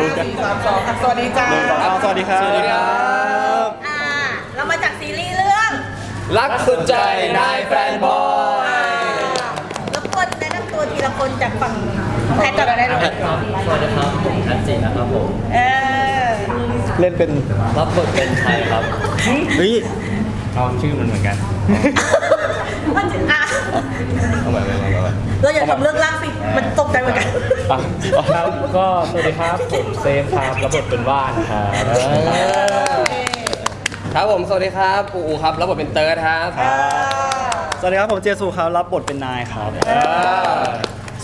ลุ้นกันสามสองสวัสดีจ้าหนึ่งสองสามสวัสดีครับสวัสดีครับ อ่า เรามาจากซีรีส์เรื่องรักสุดใจนายแฟนบอยแล้วคนแนะนำตัวทีละคนจากฝั่งใครก่อนได้ไหมสวัสดีครับผมทันจินะครับผมเออเล่นเป็นรับบทเป็นไทยครับเฮ้ยเอาชื่อมันเหมือนกัน อะเอาใหม่เอาใหม่เอาใหม่ เราอย่าทำเรื่องล่างสิมันตกใจเหมือนกัน อะครับก็สวัสดีครับผมเซฟครับรับบทเป็นว่านครับครับผม สวัสดีครับปูอูครับ รับบทเป็นเติร์ดครับสวัสดีครับ ผมเจสูครับรับบทเป็นนายครับ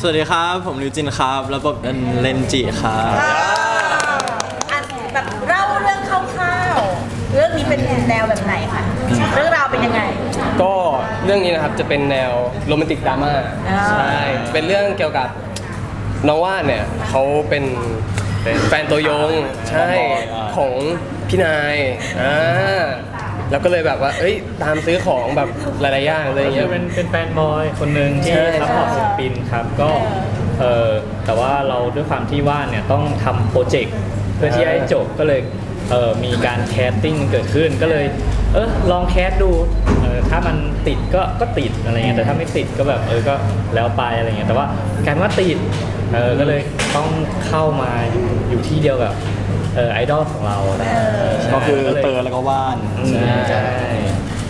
สวัสดีครับ ผมลิวจินครับระบบเป็นเลนจิครับ อะแบบเล่าเรื่องคร่าวๆ เรื่องนี้เป็นแนวแบบไหนคะ เรื่องราวเป็นยังไง ก็เรื่องนี้นะครับจะเป็นแนวโรแมนติกดราม่าอ่า ใช่เป็นเรื่องเกี่ยวกับน้องว่านเนี่ยเขาเป็นแฟนตัวยงใช่ของพี่นายอ่าแล้วก็เลยแบบว่า เอ้ยตามซื้อของแบบหลายๆอย่างอะไรอย่างคืเงี้อยเป็นเป็นแฟนบอยคนหนึ่งที่ใช่ทัพพอร์ตศิลปินครับก็เออแต่ว่าเราด้วยความที่ว่านเนี่ยต้องทำโปรเจกต์เพื่อที่จะให้จบก็เลยเออมีการแคสติ้งเกิดขึ้นก็เลย เออลองแคสดูเออถ้ามันติดก็ก็ติดอะไรเงี้ยแต่ถ้าไม่ติดก็แบบเออก็แล้วไปอะไรเงี้ยแต่ว่ากลารว่าติดเออก็เลยต้องเข้ามาอยู่อยู่ที่เดียวกับเออไอดอลของเราอะไรเงี้ยใช่ก็คือลยเตอร์แล้วก็ว่านอืมใช่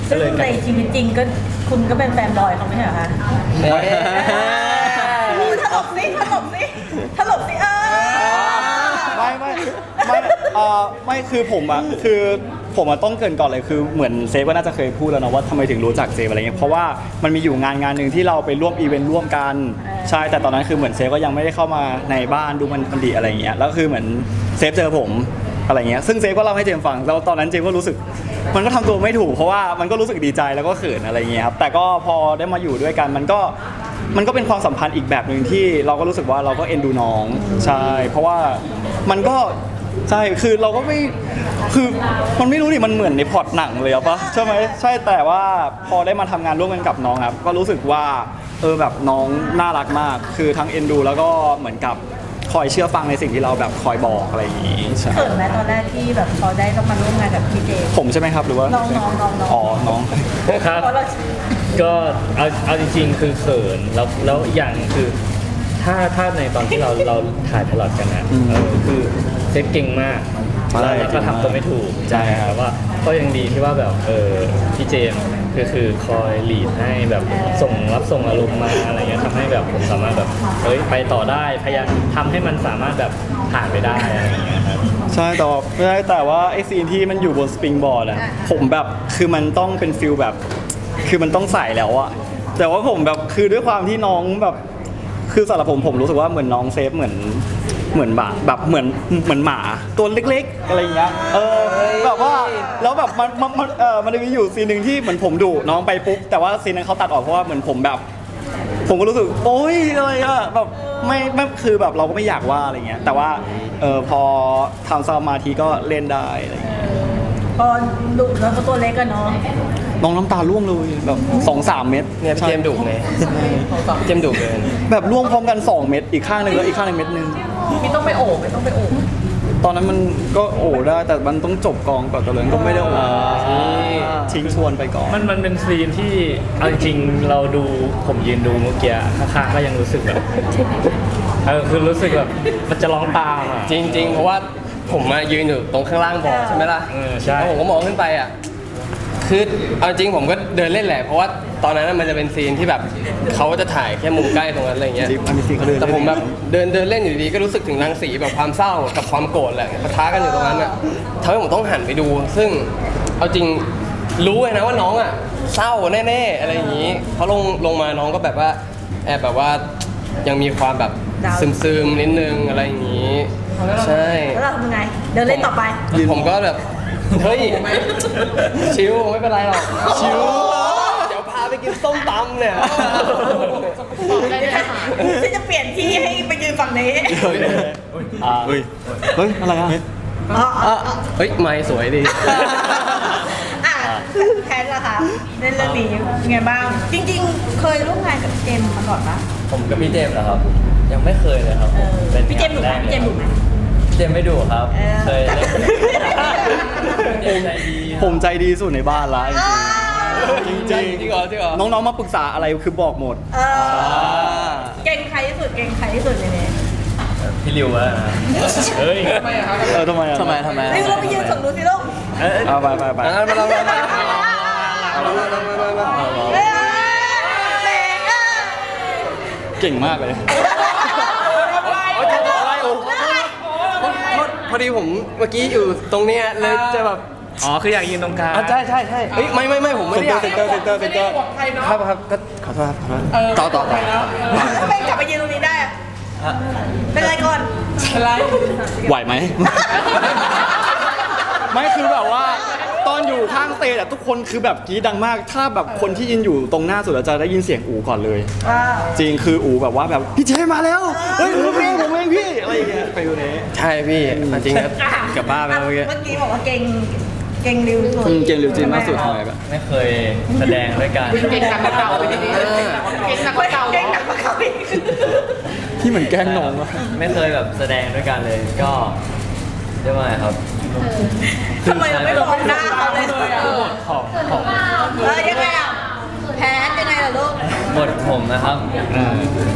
ก็ซึ่งเลยกในลายชีวิตจริงก็คุณก็เป็นแฟนบอยเขาไม่ใช่เหรอคะพูดถลกสิถลกสิถลกสิเออไม่ไม่ไม่เอ่อไม่คือผมอะคือ ผมอะต้องเกรินก่อนเลยคือเหมือนเซฟก็น่าจะเคยพูดแล้วนะว่าทำไมถึงรู้จักเซฟอะไรเงี้ยเพราะว่ามันมีอยู่งานงานหนึ่งที่เราไปร่วมอีเวนต์ร่วมกันใช่แต่ตอนนั้นคือเหมือนเซฟก็ยังไม่ได้เข้ามาในบ้านดูมันมันดีอะไรเงี้ยแล้วคือเหมือนเซฟเจอผมอะไรเงี้ยซึ่งเซฟก็เล่าให้เจมส์ฟังแล้วตอนนั้นเจมส์ก็รู้สึก มันก็ทำตัวไม่ถูกเพราะว่ามันก็รู้สึกดีใจแล้วก็เขินอะไรเงี้ยครับแต่ก็พอได้มาอยู่ด้วยกันมันก็มันก็เป็นความสัมพันธ์อีกแบบหนึ่งที่เราก็รู้สึกว่าเราก็เอ็นดูน้องใช่เพราะว่ามันก็ ใช่ คือเราก็ไม่ คือมันไม่รู้ดิมันเหมือนในพล็อตหนังเลยอะปะใช่ไหมใช่แต่ว่าพอได้มาทำงานร่วมกันกับน้องครับ ก็รู้สึกว่าเออแบบน้องน่ารักมาก คือทั้งเอ็นดู แล้วก็เหมือนกับคอยเชื่อฟังในสิ่งที่เราแบบคอยบอกอะไรอย่างงี้ใช่เขินไหมตอนแรกที่แบบพอได้ต้องมาร่วมงานกับพี่เจผมใช่ไหมครับหรือว่าน้องน้องน้องน้องอ๋อน้องครับเพราะเราก็เอาเอาจริงๆ คือเขินแล้วแล้วอีกอย่างคือถ้าถ้าในตอนที่เราเราถ่ายพลอตกันนะอืมเออคือเซฟเก่งมาก ใช่แล้วก็ทำตัวไม่ถูกใช่ครับแต่ว่าก็ยังดีที่ว่าแบบเออพี่เจมส์คือคือคอยหลีดให้แบบส่งรับส่งอารมณ์มาอะไรเงี้ยทำให้แบบผมสามารถแบบเฮ้ยไปต่อได้พยายามทำให้มันสามารถแบบผ่านไปได้อะไรอย่างเงี้ยครับใช่แต่ว่าไม่ใช่แต่ว่าไอซีนที่มันอยู่บนสปริงบอร์ดอะผมแบบคือมันต้องเป็นฟิลแบบ คือมันต้องใส่แล้วอะแต่ว่าผมแบบคือด้วยความที่น้องแบบ คือสำหรับผมผมรู้สึกว่าเหมือนน้องเซฟเหมือนเหมือนหมาแบบเหมือนเหมือนหมาตัวเล็กๆ อะไรอย่างเงี้ยเออแบบว่าแล้วแบบมันมันมันเออมันจะมีอยู่ซีนหนึ่งที่เหมือนผมดุน้องไปปุ๊บแต่ว่าซีนนั้นเขาตัดออกเพราะว่าเหมือนผมแบบ ผมก็รู้สึกโอ๊ยอะไรอะแบบไม่ไม่คือแบบเราก็ไม่อยากว่าอะไรเงี้ยแต่ว่าเออพอทำสมาธิก็เล่นได้อะไรเงี้ยพอดุแล้วก็ตัวเล็กกันเนาะ น้องน้ำตาร่วงเลยแบบสองสามเม็ดเนี่ยพี่เจมส์ดุไงเจมส์ดุเกินแบบร่วงพร้อมกัน2เม็ดอีกข้างหนึ่งแล้วอีกข้างหนึ่งเม็ดหนึง ไม่ต้องไปโอบไม่ต้องไปโอบตอนนั้นมันก็โอ้ได้แต่มันต้องจบกองก่อนตอนนั้นก็ไม่ได้โอ้ทิ้งชวนไปก่อนมันมันเป็นซีนที่เอาจริงๆเราดูผมยืนดูเมื่อกี้ข้างๆก็ยังรู้สึกแบบเออคือรู้สึกแบบมันจะร้องตามอะ จริง ๆ เพราะว่าผมมายืนอยู่ตรงข้างล่างบ่อใช่ไหมล่ะเออใช่ แล้วผมก็มองขึ้นไปอะ คือเอาจริงผมก็เดินเล่นแหละ เพราะว่าตอนนั้นนะมันจะเป็นซีนที่แบบเขาจะถ่ายแค่มุมใกล้ตรงนั้นอะไรเงี้ย จริงอันนี้ซีนเขาเดินแต่ผมแบบเดินเดินเล่นอยู่ดีๆก็รู้สึกถึงรังสีแบบความเศร้ากับความโกรธแหละปะทะกันอยู่ตรงนั้นอะทำให้ผมต้องหันไปดู ซึ่งเอาจริงรู้เลยนะว่าน้องอะเศร้าแน่ๆอะไรอย่างนี้เพราะลงลงมาน้องก็แบบว่าแอบแบบว่ายังมีความแบบซึมๆนิดนึงอะไรอย่างนี้ ใช่ แล้วเราทำยังไง เดินเล่นต่อไป ผมก็แบบ เฮ้ยชิวไม่เป็นไรหรอกชิวเดี๋ยวพาไปกินส้มตำเนี่ยฉันจะเปลี่ยนที่ให้ไปยืนฝั่งนี้อ่าเฮ้ยเฮ้ยอะไรอะอ๋ออ๋ออ๋อเฮ้ยไม้สวยดีอะแพทล่ะคะเล่นเรื่องนี้เป็นไงบ้าง จริง ๆ เคยร่วมงานกับเจมส์มาก่อนปะผมกับพี่เจมส์เหรอครับ ยังไม่เคยเลยครับเออป็นพี่เจมส์ดุไหมงานแรกพี่เจมส์ดุไหม เจมไม่ดูครับเออเคยเล่นเจมใจดีครับผมใจดีสุดในบ้านละจริงๆจริงจริงเหรอจริงเหรอๆน้องๆมาปรึกษาอะไรคือบอกหมดเออเก่งใครที่สุดเก่งใครที่สุดในนี้พี่ริวอะนะเฮ้ยเออทำไมอะทำไมทำไมนี่เราไปยืนส่งดูสิลูกเอ้ยเอาไปไปไปมามามามามามาเอ้ยเก่งอะเก่งมากเลยพ อดีผมเมื่อกี้อยู่ตรงเนี้ยเลยจะแบบอ๋อคืออยากยืนตรงกลางอะใช่ใช่ใช่เฮ้ยไม่ไม่ไม่ผมไม่ได้อยากเซ็นเตอร์เซ็นเตอร์เซ็นเตอร์ครับครับก็ขอโทษครับขอโทษต่อต่อต่อ ทำไมกลับไปยืนตรงนี้ได้อะเป็นไรก่อนไหวไหม ไม่คือแบบว่า ตอนอยู่ข้างสเตจอะทุกคนคือแบบกรี๊ดดังมาก ถ้าแบบคนที่ยืนอยู่ตรงหน้าสุดอะจะได้ยินเสียงอูก่อนเลย จริงคืออูแบบว่าแบบพี่เจมาแล้วเฮ้ยผมเองผมเองพี่อะ ไรอย่างเงี้ยไปดูนี้ใช่พี่เอาจริงครับกลับบ้านไปเมื่อกี้เมื่อกี้บอกว่าเก่งเก่งริวสุดอืมเกมริวจินมากสุดทำไมแบบไม่เคยแสดงด้วยกันเก่งหนักกว่าเก่าพี่ดีเก่งหนักกว่าเก่าเก่งหนักกว่าเขาอีกพี่เหมือนแกล้งน้องอะไม่เคยแบบแสดงด้วยกันเลยก็เรียกว่าไงครับทำไมเราไม่มองหน้าเขาเลยของของเออยังไงอะแพ้ยังไงล่ะลูก บทผมนะครับ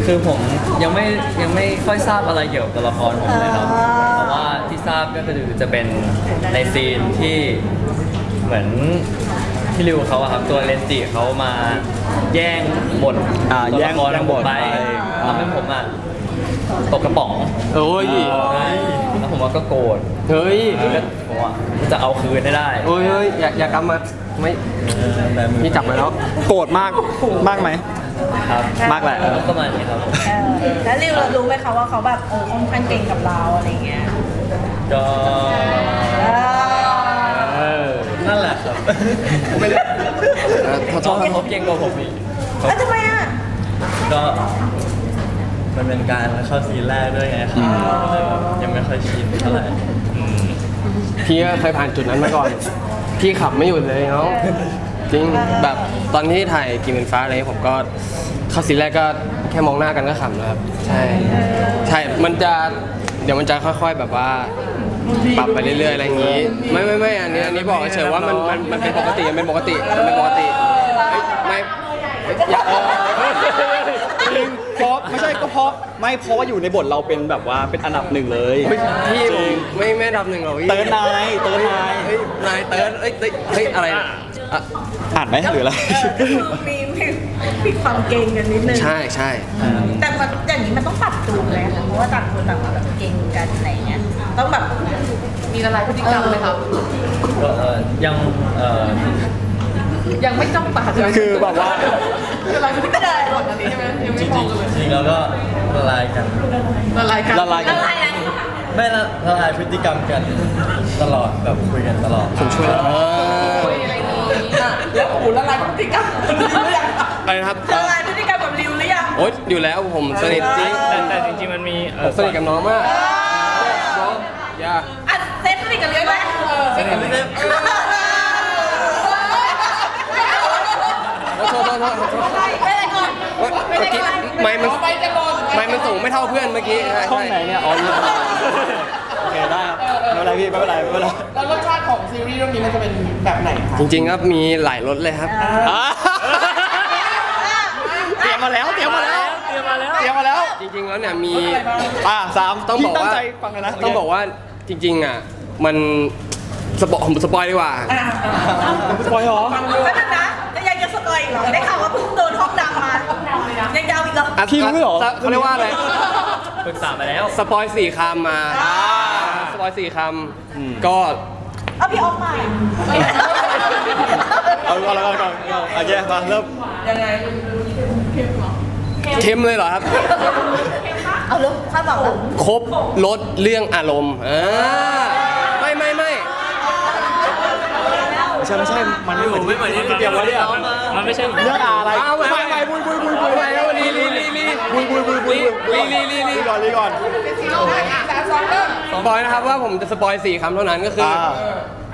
คือผมยังไม่ยังไม่ค่อยทราบอะไรเกี่ยวกับตัวละครผมเลยครับ อ่า เพราะว่าที่ทราบก็คือจะเป็นในซีนที่เหมือนพี่ริวเขาอะครับตัวเลนจิเขามาแย่งบทอ่าตัวแย่ละงครแย่งบทไปไปทำให้ผมอะตกกระป๋องโอ้ย ใช่แล้วผมว่าก็โกรธเฮ้ยแล้วผมว่าจะเอาคืนให้ได้ โอ้ยเฮ้ยอย่าอย่ากำมาไม่นี่จับมาแล้ว โกรธมาก มากไหม ครับมากแหละประมาณนี้ครับเออแล้วริวเรารู้ไหมคะว่าเขาแบบเออค่อนข้างเก่งกับเราอะไรเงี้ยก็เออนั่นแหละครับไม่ได้ขอโทน้องษครับเขาเก่งกว่าผมอีกแล้วทำไมอะก็มันเป็นการเข้าซีนแรกด้วยไงครับเลยแบบยังไม่ค่อยชินเท่าไหร่พี่ก็เคยผ่านจุดนั้นมาก่อน พี่ขับไม่หยุดเลยเนาะจริงแบบ ตอนที่ถ่ายกินเป็นฟ้าอะไรผมก็เข้าซีนแรกก็แค่มองหน้ากันก็ขำแล้วครับ ใช่ ใช่ มันจะเดี๋ยวมันจะค่อย ๆแบบว่าปรับไปเรื่อยๆอะไรอย่างนี้ ไม่ไม่ไม่อันนี้อันนี้บอกเฉยๆว่ามันมันมันเป็นปกติมันเป็นปกติมันเป็นปกติเอ้ยไม่เอ้ยอย่าเออจริงเพราะไม่ใช่ก็เพราะไม่เพราะว่าอยู่ในบทเราเป็นแบบว่าเป็นอันดับหนึ่งเลยเฮ้ยพี่ผมไม่ไม่ทำหนึ่งหรอกพี่เติร์นนายเติร์นนายเฮ้ยนายเติร์นเอ้ยเฮ้ยเฮ้ยอะไรอะ อะอ่านไหมหรืออะไร ก็คือมีมีมีความเก่งกันนิดนึง ใช่ใช่แต่มันอย่างนี้มันต้องปรับจูนเลยค่ะ เพราะว่าต่างคนต่างมาแบบเก่งกันอะไรเงี้ย ต้องแบบมีละลายพฤติกรรมไหมครับ ก็เอ่อยังเอ่อยังไม่จ้องตาใช่ไหมคือแบบว่า ละลายพฤติกรรมหมดอันนี้ใช่ไหมยังจไม่ริงมองเลยๆจริงๆแล้วก็ละลายกัน ละลายกันละลายกันอะไรอะไม่ละละลายพฤติกรรมกันตลอดแบบคุยกันตลอด ผมช่วยคุยอะไรนี้อะ แล้วโอ้โหละลายพฤติกรรมหรือยังอะไรนะครับละลายพฤติกรรมกับริวหรือยังโอ๊ยอยู่แล้วผมสนิทจริงแต่แต่จริงๆมันมีเอ่ผอมสนิทกับน้องมากน้องอย่าอะเซฟสนิทกับริวไหมสนิทไม่ได้โทษโทษโทษโทษโทษไม่ได้ก่อนเมื่อกี้ไม่มันไปจะโดนไม่มันสูงไม่เท่าเพื่อนเมื่อกี้ใช่ช่องไหนเนี่ยอ๋อนี่ โอเคได้ครับไม่เป็นไรพี่ไม่เป็นไรไม่เป็นไร แล้วรสชาติของซีรีส์เรื่องนี้มันจะเป็นแบบไหนคะจริงๆครับมีหลายรสเลยครับอะเตรียมมาแล้วเตรียมมาแล้วเตรียมมาแล้วเตรียมมาแล้วจริงๆแล้วเนี่ยมีอะสามต้องบอกพี่ตั้งว่าใจฟังกันนะต้องบอกว่าจริงๆอะมันสปอยผมสปอยดีกว่าสปอยเหรอ ไม่เป็นนะแล้วยังจะสกอยอีกเหรอได้ข่าวว่าเพิ่งโดนห้องดำมายังจะเอาอีกเหรอ อะพี่รู้ด้วยเหรอ เขาเรียกว่าอะไรปรึกษามาแล้ว สปอยสี่คำมาสปอย สี่คำก็เอาพี่ออกมาเอาก่อนแล้วก่อนก่อนโอเคมาเริ่มยังไงเข้มเลยเหรอครับ เอาลูกข้าบอกแล้วครบลดเรื่องอารมณ์อ่าไม่ไม่ไม่ไม่ใช่ไม่ใช่มันไม่เหมือนไม่เหมือนที่เตรียมไว้เนี่ยมันไม่ใช่เรื่องอะไร เอาใหม่ไม่ไม่บุยบุยบุยบุยไป แล้วลีลีลีลีบุยบุยบุยบุยลีลีลีลีลีก่อนลีก่อนสปอยนะครับว่าผมจะสปอยสี่คำเท่านั้นก็คืออ่า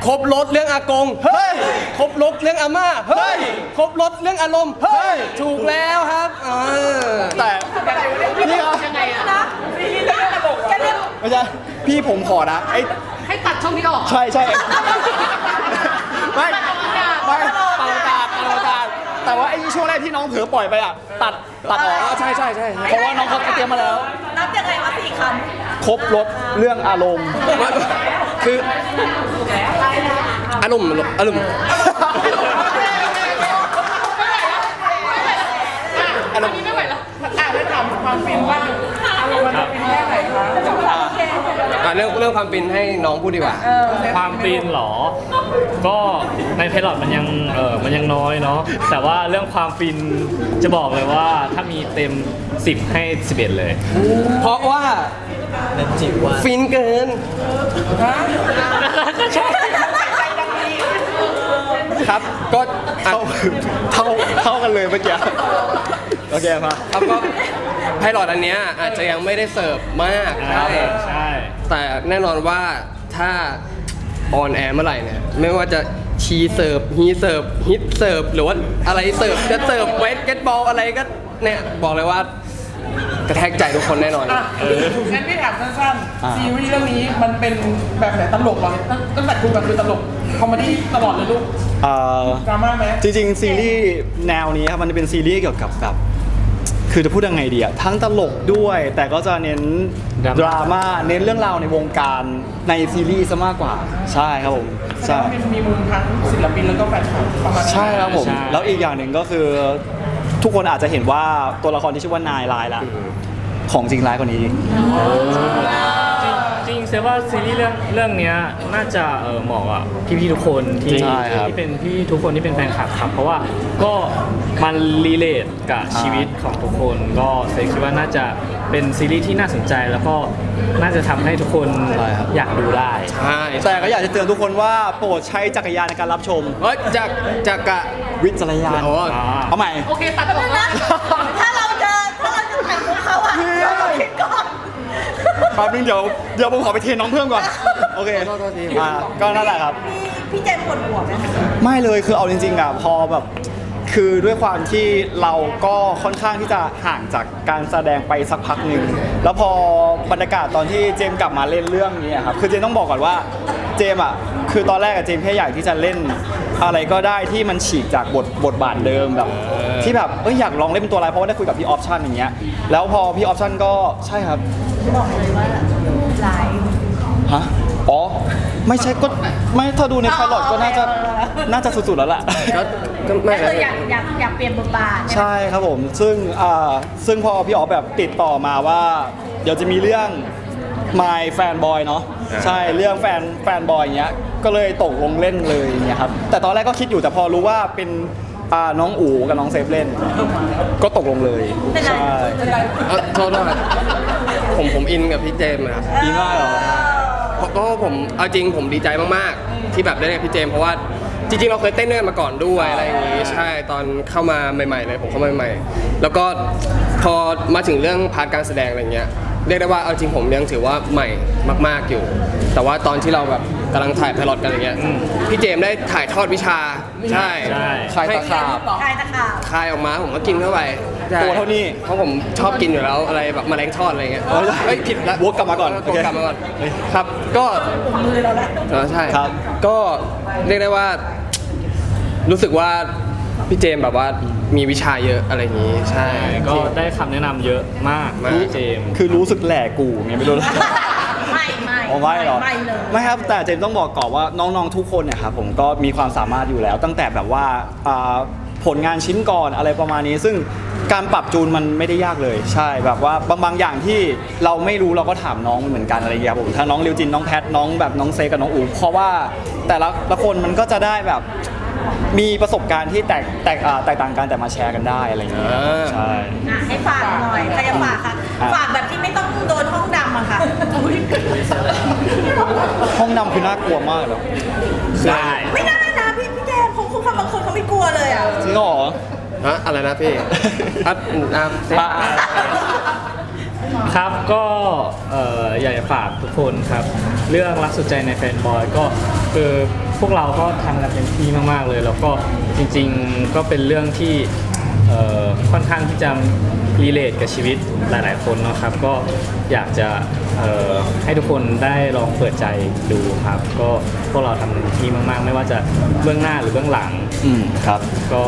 ครบรถเรื่องอากงเฮ้ย ครบรถเรื่องอาม่าเฮ้ยครบรถเรื่องอารมณ์เฮ้ย ถูกแล้วครับเออแต่นี่เหรอยังไงอะนะแค่เรื่องไม่ใช่พี่ผมขอนะไอ้ให้ตัดช่องนี้ออกใช่ใช่ไม่ไม่เป่าอากาศเป่าอากาศ แต่ว่าไอ้ช่วงแรกที่น้องเผลอปล่อยไปอะ ตัดตัดออกอ๋อใช่ใช่ใช่ใช่เพราะว่าน้องเขาเตรียมมาแล้ว นับยังไงว่าสี่คครบรถเรื่องอารมณ์ไม่คืออารมณ์อารมณ์อันนี้ไม่ไหวแล้วอะได้ถามความฟินบ้างอารมณ์มันจะฟินแค่ไหนคะอะเรื่องเรื่องความฟินให้น้องพูดดีกว่า ความฟินเหรอ ก็ในเพลอตมันยังเออมันยังน้อยเนาะแต่ว่าเรื่องความฟินจะบอกเลยว่าถ้ามีเต็ม 10 ให้ 11 เลย เพราะว่าเล่นจิว่าฟินเกินครับก็อะเท่าเท่าเท่ากันเลยเมื่อกี้โอเคมาครับก็ไพลอตอันเนี้ยอาจจะยังไม่ได้เสิร์ฟมากใช่ ใช่ใช่แต่แน่นอนว่าถ้า ออนแอร์เมื่อไหร่เนี่ยไม่ว่าจะชีเสิร์ฟฮีเสิร์ฟฮิตเสิร์ฟหรือว่าอะไรเสิร์ฟจะเสิร์ฟเวทเก็ตบอลอะไรก็เนี่ยบอกเลยว่ากระแทกใจทุกคนแน่นอน อะงั้นพี่ถามสั้นๆซีรีส์เรื่องนี้มันเป็นแบบไหนตลกเหรอตั้งตั้งแต่คุณมาคือตลกคอมเมดี้ตลอดเลยลูกเอ่อดราม่าไหมจริงๆ ซีรีส์แนวนี้ครับมันเป็นซีรีส์เกี่ยวกับแบบ คือจะพูดยังไงดีอะทั้งตลกด้วย แต่ก็จะเน้นดราม่าเน้นเรื่องราวในวงการในซีรีส์ซะมากกว่า ใช่ครับผมใช่ใช่มีมีมุมทั้งศิลปินแล้วก็แฟนคลับประมาณนั้น ใช่ครับผม ใช่ แล้วอีกอย่างหนึ่งก็คือ ทุกคนอาจจะเห็นว่าตัวละครที่ชื่อว่านายลายละของจริงร้ายกว่านี้จริงๆเซว่าซีรีส์เรื่องเรื่องเนี้ยน่าจะเออเหมาะกับพี่ๆทุกคนที่ใช่ครับที่เป็นพี่ทุกคนที่เป็นแฟนคลับครับ เพราะว่าก็มันรีเลทกับชีวิต ของทุกคนก็เซคิดว่าน่าจะเป็นซีรีส์ที่น่าสนใจแล้วก็น่าจะทำให้ทุกคนอยากดูได้ ใช่แต่ก็อยากจะเตือนทุกคนว่าโปรดใช้จักรยานในการรับชม เอ้ยจากจากกะวิจารณญาณโอ้อ่าเอาใหม่ โอเคตัดออกำนะถ้าเราเจอถ้าเราจะถ่ายพวกเขาอะเราต้องคิดก่อนแป๊บนึงเดี๋ยวเดี๋ยวผมขอไปเทรนน้องเพิ่มก่อน โอเคอ่าก็นั่นแหละครับ พี่พี่เจมส์ปวดหัวไหมคะไม่เลยคือเอาจริงๆอะพอแบบ คือด้วยความที่เราก็ค่อนข้างที่จะห่างจากการแสดงไปสักพักหนึ่งแล้วพอบรรยากาศตอนที่เจมส์กลับมาเล่นเรื่องนี้อะครับคือเจมส์ต้องบอกก่อนว่าเจมส์อะคือตอนแรกอะเจมส์แค่อยากที่จะเล่น อะไรก็ได้ที่มันฉีกจากบทบทบาทเดิมแบบ ที่แบบเอ้ยอยากลองเล่นเป็นตัวอะไรเพราะว่าได้คุยกับพี่ออปชั่นอย่างเงี้ยแล้วพอพี่ออปชั่นก็ใช่ครับบอกเลยว่าไลฟ์ฮะอ๋อ ไม่ใช่ก็ไม่ถ้าดูในพายลอตก็น่าจะน่าจะสุดๆแล้วล่ะ ก็ก็ไม่ก็คืออยากอยากอยากเปลี่ยนบทบาทใช่ไหมใช่ครับผม ซึ่งอ่าซึ่งพอพี่อ๋อฟแบบติดต่อมาว่า เดี๋ยวจะมีเรื่อง My Fan Boy เนาะใช่เรื่องแฟนแฟนบอยอย่างเงี้ยก็เลยตกลงเล่นเลยอย่างเงี้ยครับแต่ตอนแรกก็คิดอยู่แต่พอรู้ว่าเป็นอ่าน้องอู๋กับน้องเซฟเล่น ก็ตกลงเลยเป็นไรใช่เป็นไร เอ้ยโทษนะครับผมผมอินกับพี่เจมส์นะครับ ดีมากเหรอ เพราะเพราะว่าผมเอาจริงผมดีใจมากๆ ที่แบบได้เล่นกับพี่เจมส์เพราะว่าจริงๆเราเคยเต้นด้วยกันมาก่อนด้วยอะไรอย่างงี้ใช่ตอนเข้ามาใหม่ ๆ เลยผมเข้ามาใหม่ๆแล้วก็พอมาถึงเรื่องพาร์ทการแสดงอะไรเงี้ยเรียกได้ว่าเอาจริงผมยังถือว่าใหม่มาก ๆอยู่ แต่ว่าตอนที่เราแบบ กำลังถ่ายไพลอตกันอย่างเงี้ยพี่เจมส์ได้ถ่ายทอดวิชาใช่ใช่ คลายตะขาบ ใช่ตะขาบคายออกมาผมก็กินเข้าไปใช่ตัวเท่านี้ เพราะผมชอบกินอยู่แล้วอะไรแบบแมลงทอดอะไรเงี้ยเอ้ยเฮ้ยผิดละวกกลับมาก่อนวโอเคกกลับมาก่อนครับก็มือเราแล้วเออใช่ครับ ก็เรียกได้ว่า รู้สึกว่าพี่เจมส์แบบว่ามีวิชาเยอะอะไรอย่างงี้ ใช่ ก็ได้คำแนะนำเยอะมากมาก พี่เจมส์คือรู้สึกแหลกกูไงไม่รู้ไม่ไม่ อ๋อไม่เหรอไม่เลย ไม่ครับแต่เจมส์ต้องบอกก่อนว่าน้องๆทุกคนเนี่ยครับผมก็มีความสามารถอยู่แล้ว ตั้งแต่แบบว่าอ่าผลงานชิ้นก่อนอะไรประมาณนี้ ซึ่งการปรับจูนมันไม่ได้ยากเลย ใช่แบบว่าบางบางอย่างที่เราไม่รู้เราก็ถามน้องเหมือนกันอะไรอย่างเงี้ยครับผมทั้งน้องริวจินน้องแพทน้องแบบน้องเซกับน้องอูเพราะว่าแต่ละละคนมันก็จะได้แบบ มีประสบการณ์ที่แตกแตกอ่าแตกต่างกันแต่มาแชร์กันได้อะไรอย่างเงี้ยอ่าใช่ อะให้ฝากหน่อยใครจะฝากคะอะ ฝากแบบที่ไม่ต้องโดนห้องดำอะค่ะห้องนำคือน่ากลัวมากเลยได้ไม่น่านะพี่พี่แจมคงคุณบางคนเขาไม่กลัวเลยอะจริงเหรอฮะอะไรนะพี่ครับอะเซฟอะ ครับก็เอ่ออยากจะฝากทุกคนครับ เรื่องรักสุดใจในแฟนบอยก็คือพวกเราก็ทำกันเต็มที่มากๆเลย แล้วก็จริงๆก็เป็นเรื่องที่เอ่อค่อนข้างที่จะรีเลทกับชีวิตหลายๆ คนเนาะครับ ก็อยากจะเอ่อให้ทุกคนได้ลองเปิดใจดูครับ ก็พวกเราทำเต็มที่มากๆ ไม่ว่าจะเบื้องหน้าหรือเบื้องหลังอืมครับ ก็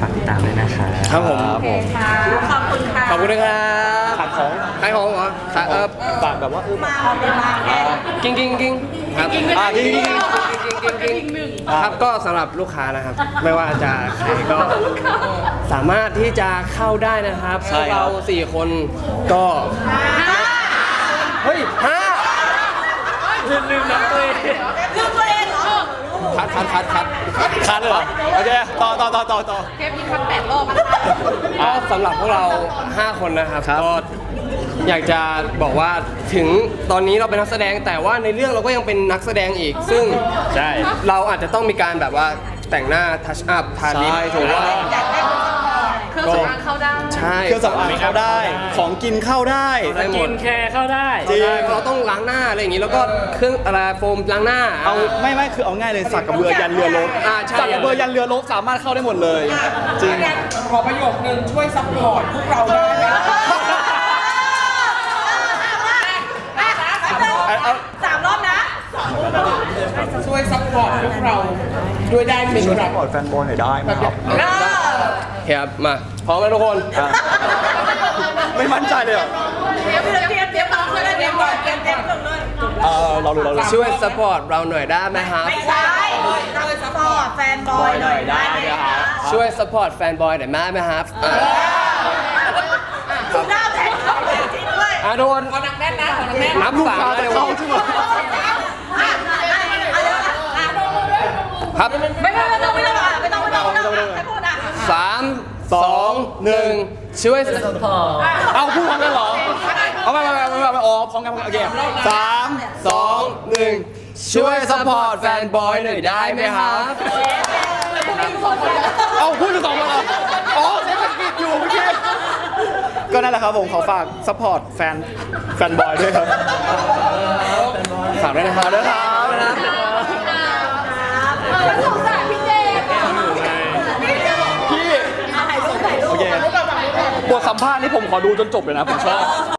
ฝากติดตามด้วยนะคะ ครับผม โอเคค่ะขอบคุณค่ะ ขอบคุณนะครับ ขายของขายของเหรอขายเออฝากแบบว่าเออมาเอาเลยมาแกกิ้งกิ้งกิ้งครับอ่าจริงกิ้งกิ้งกิ้งครับก็สำหรับลูกค้านะครับ ไม่ว่าจะใครก็สามารถที่จะเข้าได้นะครับพวกเราสี่คนก็เฮ้ยห้าลืมลืมนับตัวเองลืมตัวเองเหรอคัดคัดคัดคัดคันเลยเหรอโอเคต่อต่อต่อต่อต่อเทปนี้คัดแปดรอบก็สำหรับพวกเรา 5 คนนะครับครับก็ อยากจะบอกว่าถึงตอนนี้เราเป็นนักแสดงแต่ว่าในเรื่องเราก็ยังเป็นนักแสดงอีก ซึ่งใช่ เราอาจจะต้องมีการแบบว่าแต่งหน้าทัชอัพทาลิปใช่ถูกต้องเครื่องสำอางเข้าได้ ใช่เครื่องสำอางเข้าได้ ของกินเข้าได้ ได้หมกิดนแคร์เข้าได้ จริงใช่เพราะเราต้องล้างหน้าอะไรอย่างนี้แล้วก็เครื่องอะไรโฟมล้างหน้า เอาไม่ไม่คือเอาง่ายเลยสักกับเรือยันเรือลบอ่าใช่ สักกับเรือยันเรือลบสามารถเข้าได้หมดเลย จริงงั้นขอประโยคนึงช่วยซัพพอร์ตพวกเราได้ไหม สามรอบนะ ช่วยซั พพอร์ตพวกเราด้วยได้ไหมช่วยคซัรัพบพอร์ตแฟนบอลหน่อยได้ไหมครับเออครับ มาพร้อมแล้วทุกคนไม่มั่นใจเลยเหรอเตรียมเตรียมเตรียมเตรียมก่อนเตรียมก่อนเตรียมเตรียมก่อนเลยเออเราดูเราดูช่วยสปอร์ตเราหน่อยได้ไหมครับไม่ใช่เราสปอร์ตแฟนบอยหน่อยได้ไหมคะช่วยสปอร์ตแฟนบอยหน่อยได้ไหมครับอะคุณหน้าแทนเขาจริงๆด้วยอะทุกคน ขอหนักแน่นนะขอหนักแน่นนับลูกสามค้าเลจะยเข้าใช่ไหม ครับ ไม่ไม่ไม่ต้องไม่ต้องไม่ต้องไม่ต้องไม่ต้องใครพูดอะสามสองหนึ่งช่วย เอาพูดพร้อมกันเหรอ เอาไปไปไปไปไปอ๋อพร้อมกันพร้อมกันโอเคสามสองหนึ่งช่วยสปอร์ตแฟนบอยหน่อยได้ไหมครับ เอาพูดถึงสองคนเหรออ๋อเสียงมันปิดอยู่เมื่อกี้ก็นั่นแหละครับผมขอฝากซัพพอร์ตแฟนแฟนบอยด้วยครับฝากด้วยนะครับเด้อครับ พี่โอเคบทสัมภาษณ์นี่ผมขอดูจนจบเลยนะ ผมชอบ